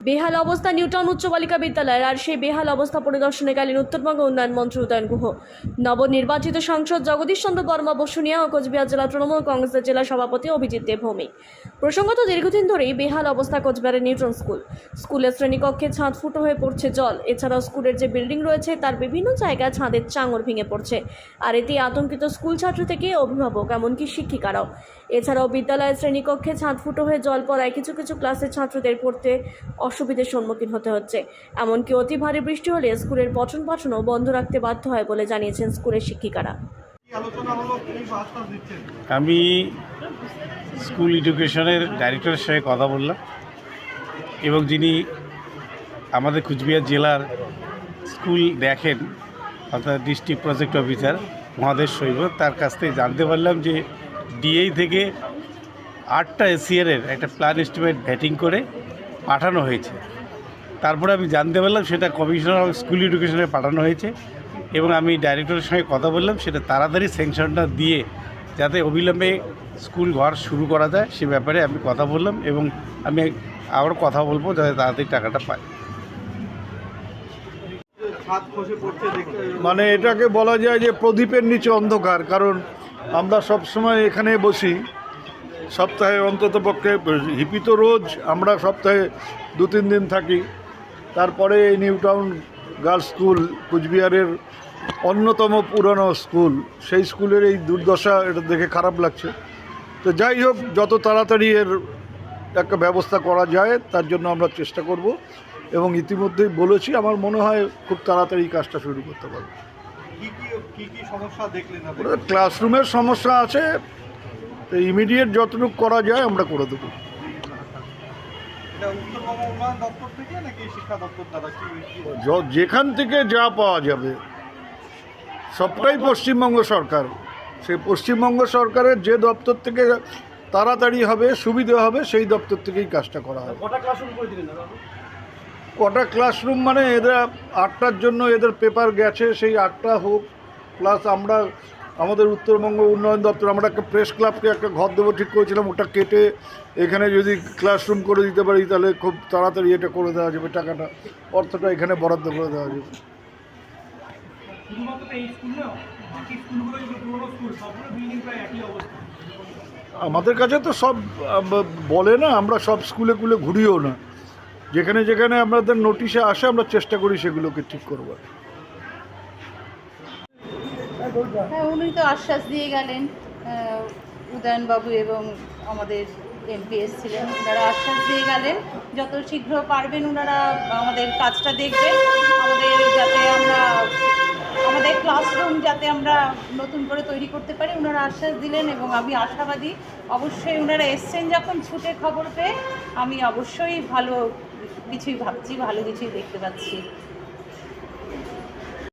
বেহাল অবস্থা নিউটাউন উচ্চ বালিকা বিদ্যালয়ের আর সেই বেহাল অবস্থা পরিদর্শনে গেলেন উত্তরবঙ্গ উন্নয়ন মন্ত্রী উদয়ন গুহ। নবনির্বাচিত সাংসদ জগদীশ চন্দ্র বর্মা, বসুনিয়া ও কোচবিহার জেলা তৃণমূল কংগ্রেসের জেলা সভাপতি অভিজিৎ দেবভৌমিক প্রসঙ্গত দীর্ঘদিন ধরেই বেহাল অবস্থা কোচবিহারের নিউটন স্কুল। স্কুলের শ্রেণীকক্ষে ছাদ ফুটো হয়ে পড়ছে জল। এছাড়াও স্কুলের যে বিল্ডিং রয়েছে, তার বিভিন্ন জায়গায় ছাদের চাঙর ভেঙে পড়ছে। আর এতে আতঙ্কিত স্কুল ছাত্র থেকে অভিভাবক, এমনকি শিক্ষিকারাও। এছাড়াও বিদ্যালয়ের শ্রেণীকক্ষে ছাদ ফুটো হয়ে জল পড়ায় কিছু কিছু ক্লাসের ছাত্রদের পড়তে অসুবিধার সম্মুখীন হতে হচ্ছে। এমনকি অতি ভারী বৃষ্টি হলে স্কুলের পঠন পাঠনও বন্ধ রাখতে বাধ্য হয় বলে জানিয়েছেন স্কুলের শিক্ষিকারা। আমি স্কুল এডুকেশনের ডাইরেক্টরের সঙ্গে কথা বললাম এবং যিনি আমাদের কুচবিহার জেলার স্কুল দেখেন, অর্থাৎ ডিস্ট্রিক্ট প্রজেক্ট অফিসার মহাদেশ শৈব তার কাছ থেকে জানতে পারলাম যে ডিএই থেকে আটটা এসিয়ারের একটা প্ল্যান এস্টিমেট ভ্যাটিং করে পাঠানো হয়েছে। তারপরে আমি জানতে পারলাম সেটা কমিশনার অফ স্কুল এডুকেশনে পাঠানো হয়েছে এবং আমি ডাইরেক্টরের সঙ্গে কথা বললাম সেটা তাড়াতাড়ি স্যাংশনটা দিয়ে যাতে অবিলম্বে স্কুল ঘর শুরু করা যায় সে ব্যাপারে আমি কথা বললাম এবং আমি আবার কথা বলব যাতে তাড়াতাড়ি টাকাটা পায় দেখতে। মানে এটাকে বলা যায় যে প্রদীপের নিচে অন্ধকার কারণ আমরা সব সময় এখানে বসি। সপ্তাহে অন্তত পক্ষে হিপি তো রোজ, আমরা সপ্তাহে দু তিন দিন থাকি। তারপরে এই নিউ টাউন গার্লস স্কুল, কুচবিহারের অন্যতম পুরনো স্কুল, সেই স্কুলের এই দুর্দশা এটা দেখে খারাপ লাগছে। তো যাই হোক, যত তাড়াতাড়ি এর একটা ব্যবস্থা করা যায়, তার জন্য আমরা চেষ্টা করব এবং ইতিমধ্যেই বলেছি, আমার মনে হয় খুব তাড়াতাড়ি কাজটা শুরু করতে পারব। ক্লাসরুমের সমস্যা আছে তো ইমিডিয়েট যতটুকু করা যায় আমরা করে দেবো। এটা উত্তরবঙ্গ উন্নয়ন দপ্তর থেকে নাকি শিক্ষা দপ্তর দ্বারা? কি কি য- যেখান থেকে যা পাওয়া যাবে সবটাই পশ্চিমবঙ্গ সরকার। সেই পশ্চিমবঙ্গ সরকারের যে দপ্তর থেকে তাড়াতাড়ি হবে সুবিধে হবে সেই দপ্তর থেকেই কাজটা করা হবে। কটা ক্লাসরুম মানে এদের আটটার জন্য এদের পেপার গেছে সেই আটটা হোক প্লাস আমরা আমাদের উত্তরবঙ্গ উন্নয়ন দপ্তর আমরা একটা প্রেস ক্লাবকে একটা ঘর দেবো ঠিক করেছিলাম ওটা কেটে এখানে যদি ক্লাসরুম করে দিতে পারি তাহলে খুব তাড়াতাড়ি এটা করে দেওয়া যাবে টাকাটা অর্থটা এখানে বরাদ্দ করে দেওয়া যাবে। আমাদের কাছে তো সব বলে না আমরা সব স্কুলে কুলে ঘুরিও না। যেখানে যেখানে আমাদের নোটিশে আসে আমরা চেষ্টা করি সেগুলোকে ঠিক করবার। হ্যাঁ উনি তো আশ্বাস দিয়ে গেলেন উদয়নবাবু এবং আমাদের এমপি ছিলেন ওনারা আশ্বাস দিয়ে গেলেন, যত শীঘ্র পারবেন ওনারা আমাদের কাজটা দেখবেন, আমাদের যাতে আমরা, আমাদের ক্লাসরুম যাতে আমরা নতুন করে তৈরি করতে পারি, ওনারা আশ্বাস দিলেন এবং আমি আশাবাদী, অবশ্যই ওনারা এসছেন যখন ছুটে খবর পেয়ে, আমি অবশ্যই ভালো, কিছুই ভাবছি, ভালো কিছুই দেখতে পাচ্ছি।